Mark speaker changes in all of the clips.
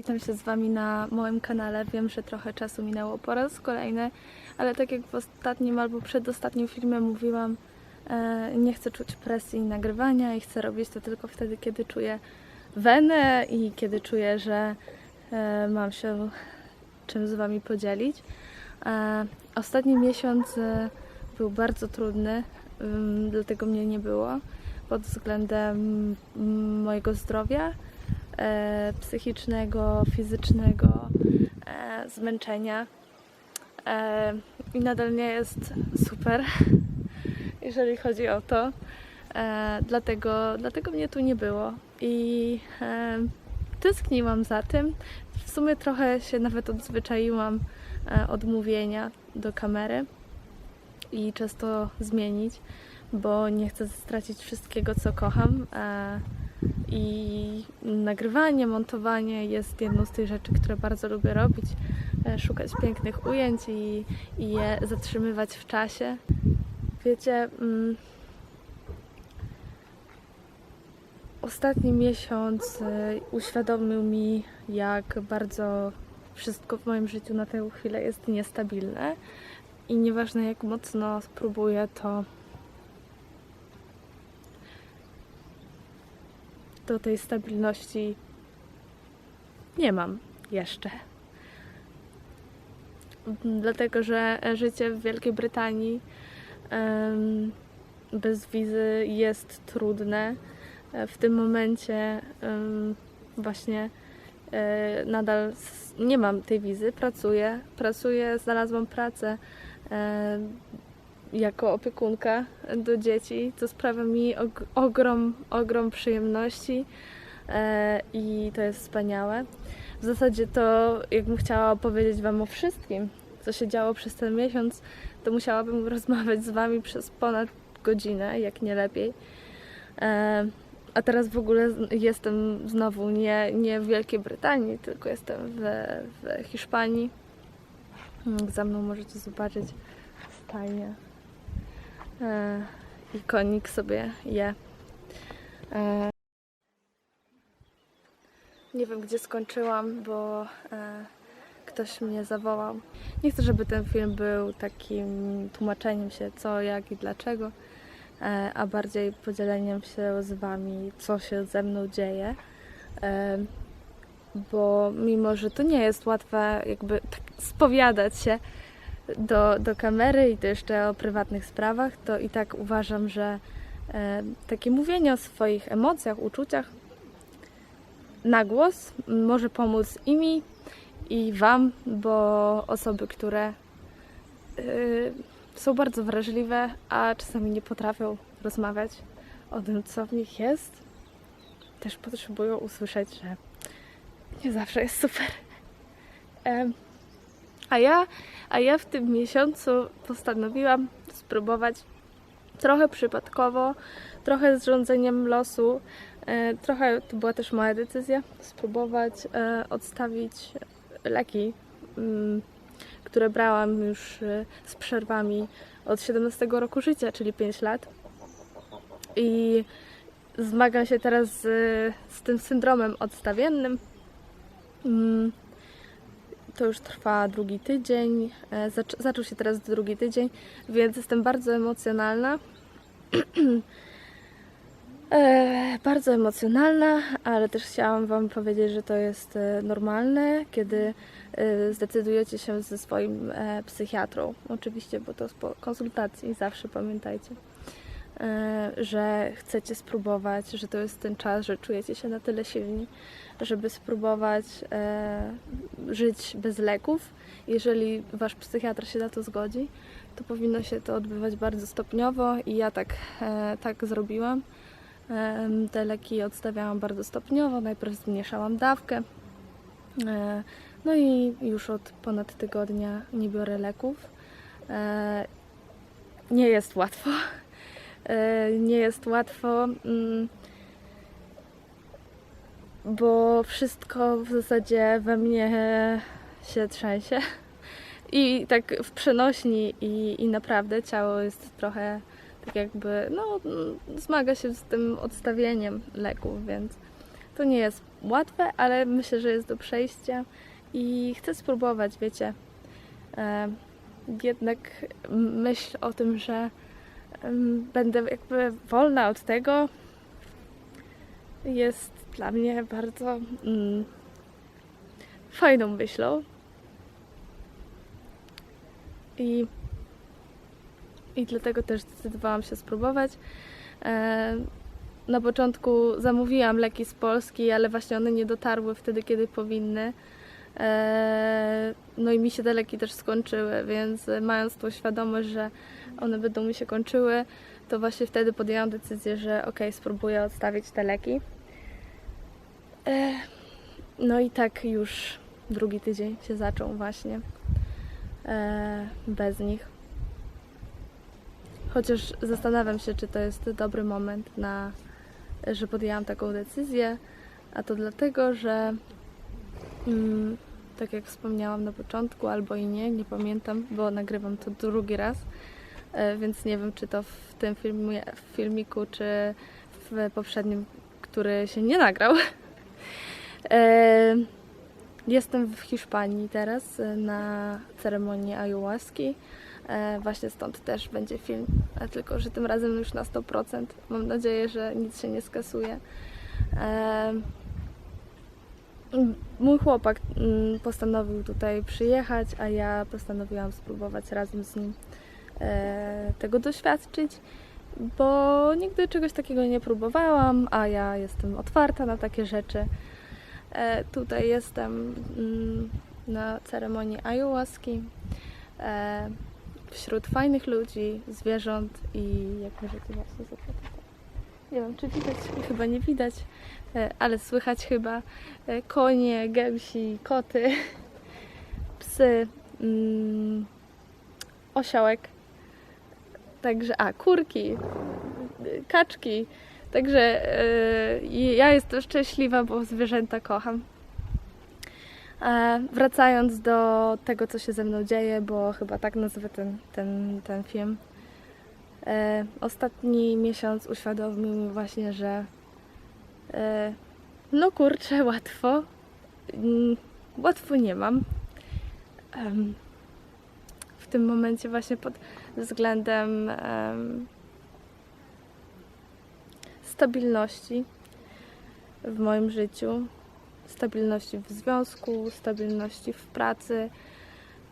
Speaker 1: Witam się z Wami na moim kanale. Wiem, że trochę czasu minęło po raz kolejny, ale tak jak w ostatnim albo przedostatnim filmie mówiłam, e, nie chcę czuć presji nagrywania i chcę robić to tylko wtedy, kiedy czuję wenę i kiedy czuję, że e, mam się czym z Wami podzielić. E, Ostatni miesiąc był bardzo trudny, ym, dlatego mnie nie było pod względem mm, mojego zdrowia e, psychicznego, fizycznego, e, zmęczenia. E, I nadal nie jest super, jeżeli chodzi o to. Dlatego, dlatego mnie tu nie było. I tęskniłam za tym. W sumie trochę się nawet odzwyczaiłam e, od mówienia do kamery i często zmienić, bo nie chcę stracić wszystkiego, co kocham. I nagrywanie, montowanie jest jedną z tych rzeczy, które bardzo lubię robić. E, Szukać pięknych ujęć i, i je zatrzymywać w czasie. Wiecie, mm, ostatni miesiąc e, uświadomił mi, jak bardzo wszystko w moim życiu na tę chwilę jest niestabilne i nieważne jak mocno spróbuję, to to tej stabilności nie mam jeszcze. Dlatego, że życie w Wielkiej Brytanii bez wizy jest trudne. W tym momencie właśnie e, nadal nie mam tej wizy, pracuję. Pracuję, znalazłam pracę e, jako opiekunka do dzieci, co sprawia mi og- ogrom, ogrom przyjemności e, i to jest wspaniałe. W zasadzie to, jakbym chciała opowiedzieć Wam o wszystkim, co się działo przez ten miesiąc, to musiałabym rozmawiać z Wami przez ponad godzinę, jak nie lepiej. E, a teraz w ogóle jestem znowu nie, nie w Wielkiej Brytanii, tylko jestem we, w Hiszpanii. Jak Za mną możecie zobaczyć stajnię e, i konik sobie je. E, nie wiem, gdzie skończyłam, bo e, ktoś mnie zawołał. Nie chcę, żeby ten film był takim tłumaczeniem się co, jak i dlaczego, e, a bardziej podzieleniem się z Wami, co się ze mną dzieje. E, bo mimo, że to nie jest łatwe jakby tak spowiadać się, do, do kamery i to jeszcze o prywatnych sprawach, to i tak uważam, że e, takie mówienie o swoich emocjach, uczuciach na głos może pomóc i mi, i Wam, bo osoby, które e, są bardzo wrażliwe, a czasami nie potrafią rozmawiać o tym, co w nich jest, też potrzebują usłyszeć, że nie zawsze jest super. Em, a ja, a ja w tym miesiącu postanowiłam spróbować trochę przypadkowo, trochę z rządzeniem losu, e, trochę to była też moja decyzja, spróbować e, odstawić leki, mm, które brałam już e, z przerwami od 17 roku życia, czyli 5 lat. I zmagam się teraz z, z tym syndromem odstawiennym. To już trwa drugi tydzień. e, zac- Zaczął się teraz drugi tydzień, więc jestem bardzo emocjonalna. E, bardzo emocjonalna, ale też chciałam Wam powiedzieć, że to jest e, normalne, kiedy e, zdecydujecie się ze swoim e, psychiatrą. Oczywiście, bo to po konsultacji, zawsze pamiętajcie, że chcecie spróbować, że to jest ten czas, że czujecie się na tyle silni, żeby spróbować e, żyć bez leków. Jeżeli wasz psychiatra się na to zgodzi, to powinno się to odbywać bardzo stopniowo i ja tak, e, tak zrobiłam. Te leki odstawiałam bardzo stopniowo. Najpierw zmniejszałam dawkę. E, No i już od ponad tygodnia nie biorę leków. E, Nie jest łatwo. E, Nie jest łatwo. mm, bo wszystko w zasadzie we mnie się trzęsie. I tak w przenośni i, i naprawdę ciało jest trochę tak jakby, no, zmaga się z tym odstawieniem leków, więc To nie jest łatwe, ale myślę, że jest do przejścia i chcę spróbować, wiecie. E, jednak myśl o tym, że będę jakby wolna od tego, jest dla mnie bardzo mm, fajną myślą. I, I dlatego też zdecydowałam się spróbować. E, na początku zamówiłam leki z Polski, ale właśnie one nie dotarły wtedy, kiedy powinny. E, No i mi się te leki też skończyły, więc e, mając tą świadomość, że one będą mi się kończyły, to właśnie wtedy podjęłam decyzję, że ok, spróbuję odstawić te leki. E, No i tak już drugi tydzień się zaczął właśnie e, bez nich. Chociaż zastanawiam się, czy to jest dobry moment na, że podjęłam taką decyzję, a to dlatego, że tak jak wspomniałam na początku, albo i nie, nie pamiętam, bo nagrywam to drugi raz, e, więc nie wiem, czy to w tym filmie, w filmiku, czy w poprzednim, który się nie nagrał. E, Jestem w Hiszpanii teraz e, na ceremonii ayahuaski. Właśnie stąd też będzie film, tylko że tym razem już na 100%. Mam nadzieję, że nic się nie skasuje. Mój chłopak mm, postanowił tutaj przyjechać, a ja postanowiłam spróbować razem z nim e, tego doświadczyć, bo nigdy czegoś takiego nie próbowałam, a ja jestem otwarta na takie rzeczy. E, tutaj jestem mm, na ceremonii ayahuaski e, wśród fajnych ludzi, zwierząt i jak możecie właśnie zobaczyć. Nie wiem, czy widać, chyba nie widać, ale słychać chyba e, konie, gęsi, koty, psy, mm, osiołek, także, a, kurki, kaczki, Także yy, ja jestem szczęśliwa, bo zwierzęta kocham. E, wracając do tego, co się ze mną dzieje, bo chyba tak nazwę ten, ten, ten film. E, ostatni miesiąc uświadomił mi właśnie, że e, no kurczę, łatwo. Mm, łatwo nie mam. W tym momencie właśnie pod względem em, stabilności w moim życiu, stabilności w związku, stabilności w pracy,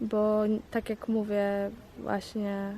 Speaker 1: bo tak jak mówię, właśnie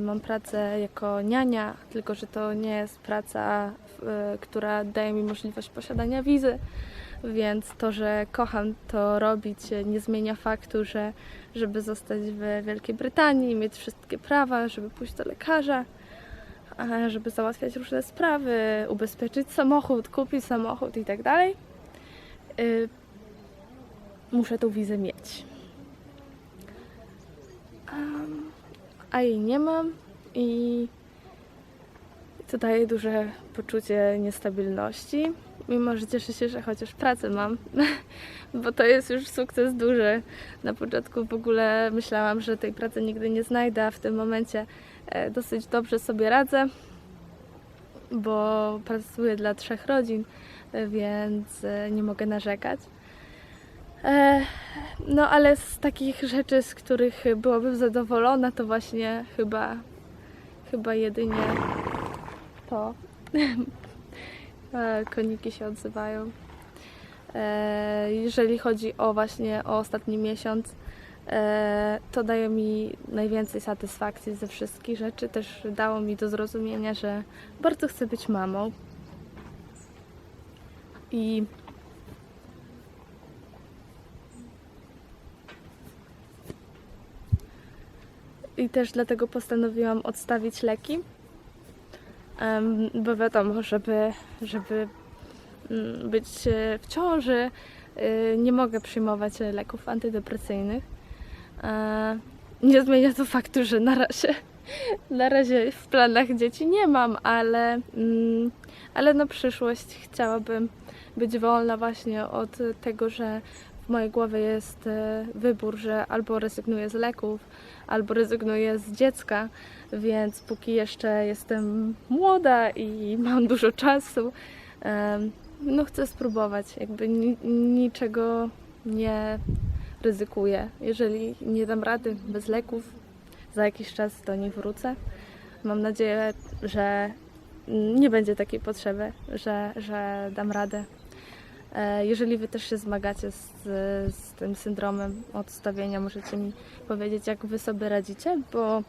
Speaker 1: mam pracę jako niania, tylko że to nie jest praca, y, która daje mi możliwość posiadania wizy, więc to, że kocham to robić, nie zmienia faktu, że żeby zostać w Wielkiej Brytanii, mieć wszystkie prawa, żeby pójść do lekarza, żeby załatwiać różne sprawy, ubezpieczyć samochód, kupić samochód i tak dalej, y, muszę tą wizę mieć. A jej nie mam i to daje duże poczucie niestabilności. Mimo, że cieszę się, że chociaż pracę mam, bo to jest już sukces duży. Na początku w ogóle myślałam, że tej pracy nigdy nie znajdę, a w tym momencie e, dosyć dobrze sobie radzę, bo pracuję dla trzech rodzin, e, więc e, nie mogę narzekać. E, No ale z takich rzeczy, z których byłabym zadowolona, to właśnie chyba, chyba jedynie to. E, Koniki się odzywają. E, Jeżeli chodzi o właśnie o ostatni miesiąc, to daje mi najwięcej satysfakcji ze wszystkich rzeczy. Też dało mi do zrozumienia, że bardzo chcę być mamą. I i też dlatego postanowiłam odstawić leki. Bo wiadomo, żeby, żeby mm, być e, w ciąży, y, nie mogę przyjmować e, leków antydepresyjnych. E, Nie zmienia to faktu, że na razie, na razie w planach dzieci nie mam, ale, mm, ale na przyszłość chciałabym być wolna właśnie od tego, że w mojej głowie jest e, wybór, że albo rezygnuję z leków, albo rezygnuję z dziecka, więc póki jeszcze jestem młoda i mam dużo czasu, No chcę spróbować, jakby ni- niczego nie ryzykuję. Jeżeli nie dam rady bez leków, za jakiś czas do nich wrócę. Mam nadzieję, że nie będzie takiej potrzeby, że, że dam radę. E, Jeżeli Wy też się zmagacie z, z tym syndromem odstawienia, możecie mi powiedzieć, jak Wy sobie radzicie, bo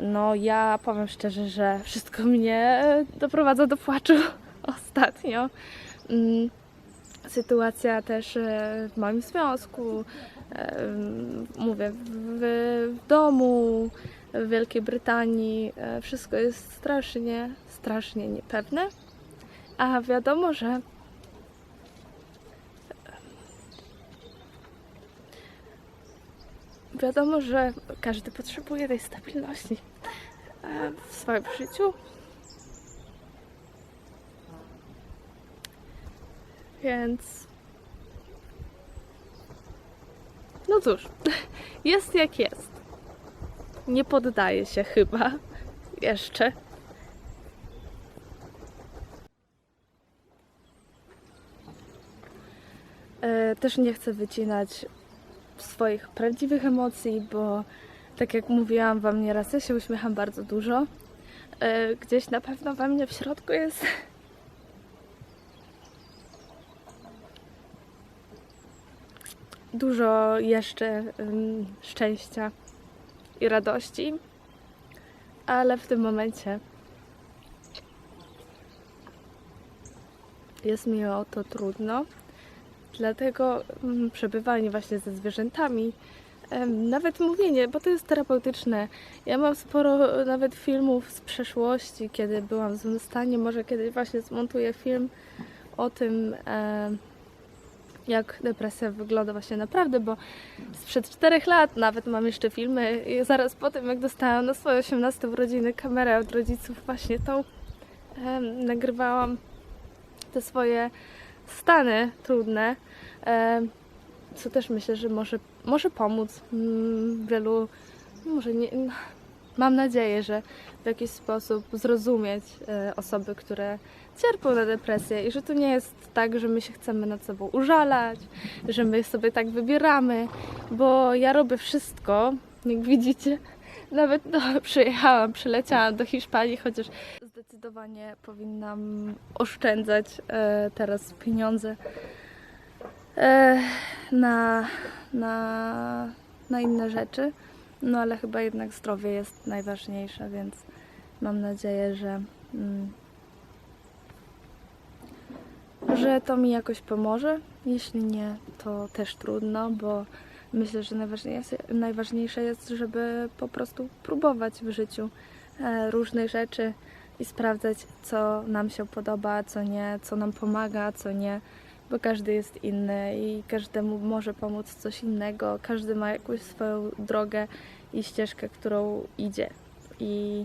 Speaker 1: no ja powiem szczerze, że wszystko mnie doprowadza do płaczu ostatnio. Mm, Sytuacja też e, w moim związku, e, mówię, w, w domu, w Wielkiej Brytanii, wszystko jest strasznie, strasznie niepewne. A wiadomo, że wiadomo, że każdy potrzebuje tej stabilności e, w swoim życiu. Więc. No cóż, jest jak jest. Nie poddaję się chyba. Jeszcze. E, Też nie chcę wycinać swoich prawdziwych emocji, bo tak jak mówiłam Wam nieraz, ja się uśmiecham bardzo dużo. E, Gdzieś na pewno we mnie w środku jest dużo jeszcze szczęścia i radości, ale w tym momencie jest mi o to trudno. Dlatego mm, przebywanie właśnie ze zwierzętami, nawet mówienie, bo to jest terapeutyczne. Ja mam sporo nawet filmów z przeszłości, kiedy byłam w złym stanie. Może kiedyś właśnie zmontuję film o tym, jak depresja wygląda właśnie naprawdę, bo sprzed czterech lat nawet mam jeszcze filmy i zaraz po tym, jak dostałam na swoje 18 urodziny kamerę od rodziców, właśnie tą nagrywałam te swoje stany trudne, co też myślę, że może, może pomóc mm, wielu, może nie, mam nadzieję, że w jakiś sposób zrozumieć e, osoby, które cierpią na depresję i że to nie jest tak, że my się chcemy nad sobą użalać, że my sobie tak wybieramy, bo ja robię wszystko, jak widzicie. Nawet no, przyjechałam, przyleciałam do Hiszpanii, chociaż zdecydowanie powinnam oszczędzać e, teraz pieniądze e, na, na, na inne rzeczy. No ale chyba jednak zdrowie jest najważniejsze, więc mam nadzieję, że, mm, że to mi jakoś pomoże. Jeśli nie, to też trudno, bo myślę, że najważniejsze, najważniejsze jest, żeby po prostu próbować w życiu e, różnych rzeczy i sprawdzać, co nam się podoba, co nie, co nam pomaga, co nie, bo każdy jest inny i każdemu może pomóc coś innego. Każdy ma jakąś swoją drogę i ścieżkę, którą idzie. I,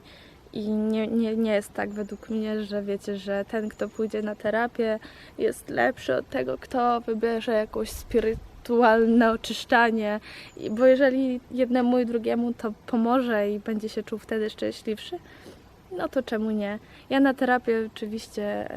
Speaker 1: i nie, nie, nie jest tak według mnie, że wiecie, że ten, kto pójdzie na terapię, jest lepszy od tego, kto wybierze jakąś spirytualne oczyszczanie. I, bo jeżeli jednemu i drugiemu to pomoże i będzie się czuł wtedy szczęśliwszy, no to czemu nie? Ja na terapię oczywiście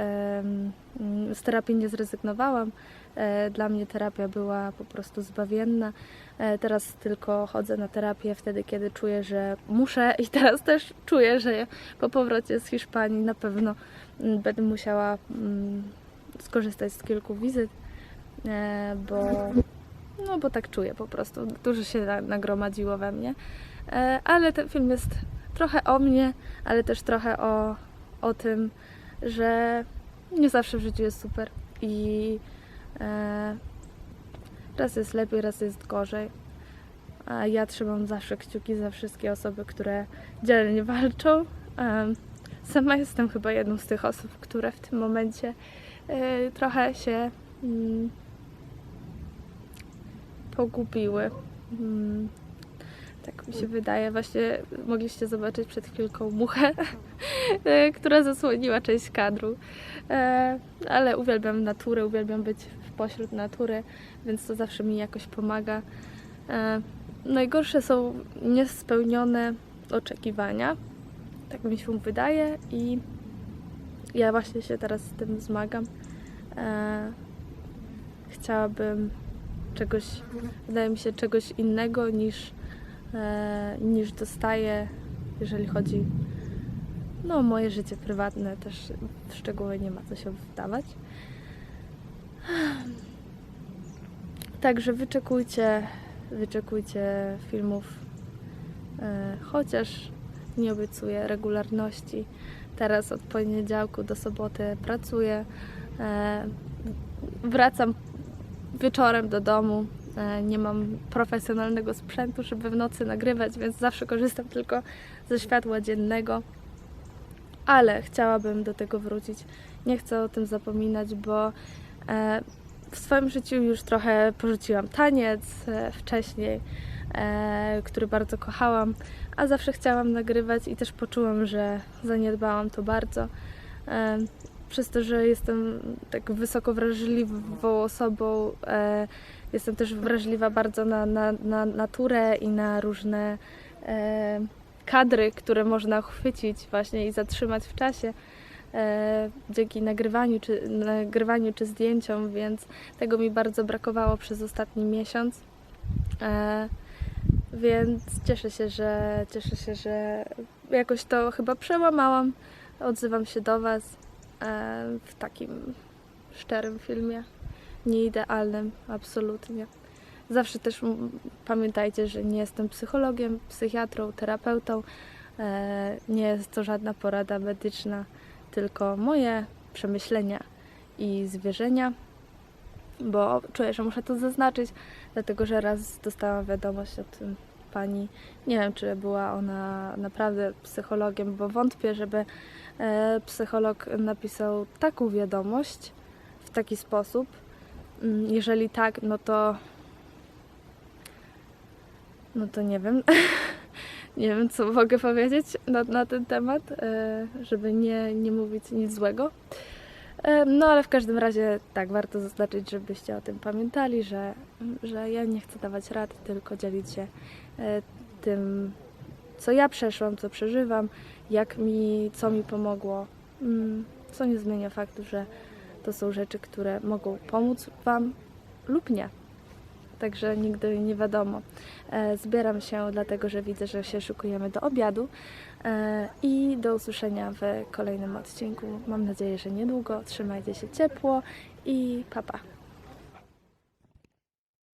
Speaker 1: z terapii nie zrezygnowałam. E, Dla mnie terapia była po prostu zbawienna. E, Teraz tylko chodzę na terapię wtedy, kiedy czuję, że muszę i teraz też czuję, że po powrocie z Hiszpanii na pewno mm, będę musiała mm, skorzystać z kilku wizyt, e, bo, no, bo tak czuję po prostu. Dużo się na- nagromadziło we mnie. Ale ten film jest trochę o mnie, ale też trochę o, o tym, że nie zawsze w życiu jest super i e, raz jest lepiej, raz jest gorzej. A ja trzymam zawsze kciuki za wszystkie osoby, które dzielnie walczą. Em, sama jestem chyba jedną z tych osób, które w tym momencie e, trochę się mm, pogubiły. Mm, tak mi się wydaje. Właśnie mogliście zobaczyć przed chwilką muchę, e, która zasłoniła część kadru. E, Ale uwielbiam naturę, uwielbiam być pośród natury, więc to zawsze mi jakoś pomaga. E, Najgorsze są niespełnione oczekiwania. Tak mi się wydaje i ja właśnie się teraz z tym zmagam. Chciałabym czegoś, wydaje mi się, czegoś innego niż, niż dostaję, jeżeli chodzi no, o moje życie prywatne. Też szczegóły nie ma co się wdawać. Także wyczekujcie, wyczekujcie filmów, e, chociaż nie obiecuję regularności. Teraz od poniedziałku do soboty pracuję. E, wracam wieczorem do domu. E, nie mam profesjonalnego sprzętu, żeby w nocy nagrywać, więc zawsze korzystam tylko ze światła dziennego. Ale chciałabym do tego wrócić. Nie chcę o tym zapominać, bo e, w swoim życiu już trochę porzuciłam taniec e, wcześniej, który bardzo kochałam, a zawsze chciałam nagrywać i też poczułam, że zaniedbałam to bardzo. Przez to, że jestem tak wysoko wrażliwą osobą, jestem też wrażliwa bardzo na, na, na naturę i na różne e, kadry, które można chwycić właśnie i zatrzymać w czasie e, dzięki nagrywaniu czy, nagrywaniu czy zdjęciom, więc tego mi bardzo brakowało przez ostatni miesiąc. E, więc cieszę się, że cieszę się, że jakoś to chyba przełamałam. Odzywam się do Was e, w takim szczerym filmie, nieidealnym, absolutnie. Zawsze też pamiętajcie, że nie jestem psychologiem, psychiatrą, terapeutą. E, nie jest to żadna porada medyczna, tylko moje przemyślenia i zwierzenia, bo czuję, że muszę to zaznaczyć, dlatego że raz dostałam wiadomość od tym pani, nie wiem, czy była ona naprawdę psychologiem, bo wątpię, żeby e, psycholog napisał taką wiadomość w taki sposób. Mm, Jeżeli tak, no to no to nie wiem. nie wiem, co mogę powiedzieć na, na ten temat, e, żeby nie, nie mówić nic złego. E, No ale w każdym razie tak, warto zaznaczyć, żebyście o tym pamiętali, że, że ja nie chcę dawać rad, tylko dzielić się e, tym, co ja przeszłam, co przeżywam, jak mi, co mi pomogło. Mm, Co nie zmienia faktu, że to są rzeczy, które mogą pomóc Wam lub nie. Także nigdy nie wiadomo. E, Zbieram się, dlatego że widzę, że się szykujemy do obiadu e, i do usłyszenia w kolejnym odcinku. Mam nadzieję, że niedługo. Trzymajcie się ciepło i papa. Pa.